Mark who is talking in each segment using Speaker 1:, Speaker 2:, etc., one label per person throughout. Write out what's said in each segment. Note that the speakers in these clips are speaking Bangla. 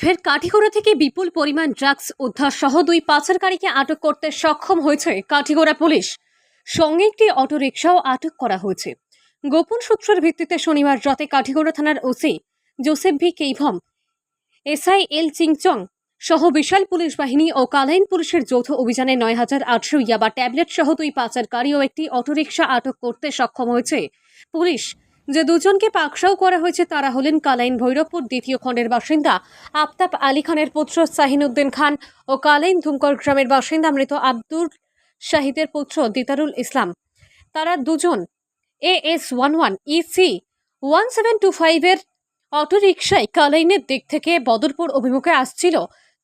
Speaker 1: ফের কাঠিগোড়া থেকে বিপুল পরিমাণ ড্রাগস উদ্ধার সহ দুই পাচারকারীকে আটক করতে সক্ষম হয়েছে কাঠিগোড়া পুলিশ। সঙ্গে একটি অটোরিকশাও আটক করা হয়েছে। গোপন সূত্রের ভিত্তিতে শনিবার রাতে কাঠিগোড়া থানার OC Joseph V Keivom SI L Chingchong সহ বিশাল পুলিশ বাহিনী ও কালাইন পুলিশের যৌথ অভিযানে নয় হাজার আটশো ইয়াবা ট্যাবলেট সহ দুই পাচারকারী ও একটি অটোরিকশা আটক করতে সক্ষম হয়েছে। পুলিশ যে দুজনকে পাকড়াও করা হয়েছে তারা হলেন কালাইন ভৈরবপুর দ্বিতীয় খণ্ডের বাসিন্দা আফতাব আলী খানের পুত্র সাহিনুদ্দিন খান ও কালাইন ধুমকর গ্রামের বাসিন্দা মৃত আব্দুল শাহিদের পুত্র দিতারুল ইসলাম। তারা দুজন A S one one EC one seven two ফাইভের অটোরিকশায় কালাইনের দিক থেকে বদরপুর অভিমুখে আসছিল।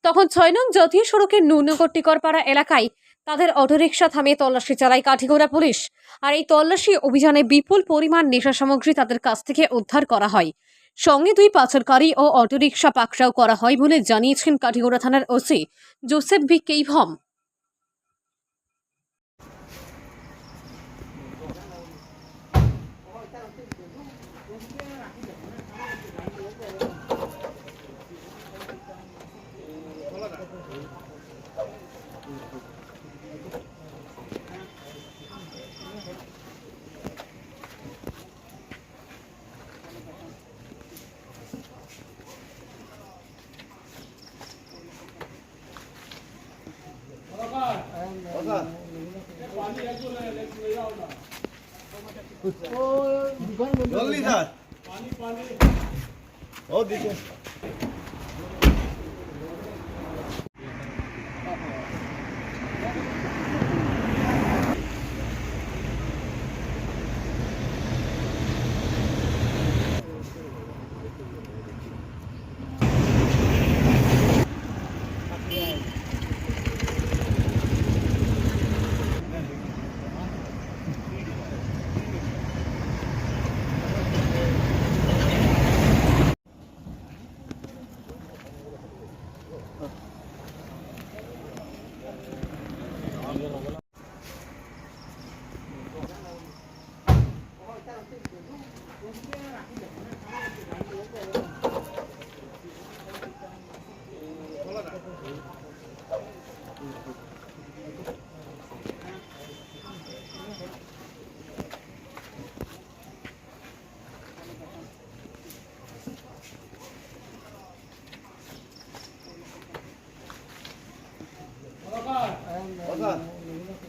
Speaker 1: তখন ছয় নং জাতীয় সড়কের নুনগর টিকরপাড়া এলাকায় তাদের অটোরিকশা থামিয়ে তল্লাশি চালায় কাঠিগোড়া পুলিশ। আর এই তল্লাশি অভিযানে বিপুল পরিমাণ নেশা সামগ্রী তাদের কাছ থেকে উদ্ধার করা হয়। সঙ্গে দুই পাচারকারী ও অটোরিকশা পাকড়াও করা হয় বলে জানিয়েছেন কাঠিগোড়া থানার ওসি জোসেফ বি কেইভম
Speaker 2: জলদি স্যার। ও দিকে।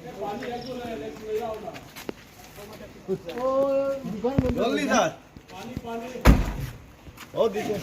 Speaker 2: Cái quán kia, chú ơi! জলদি স্যার। ও দিকে।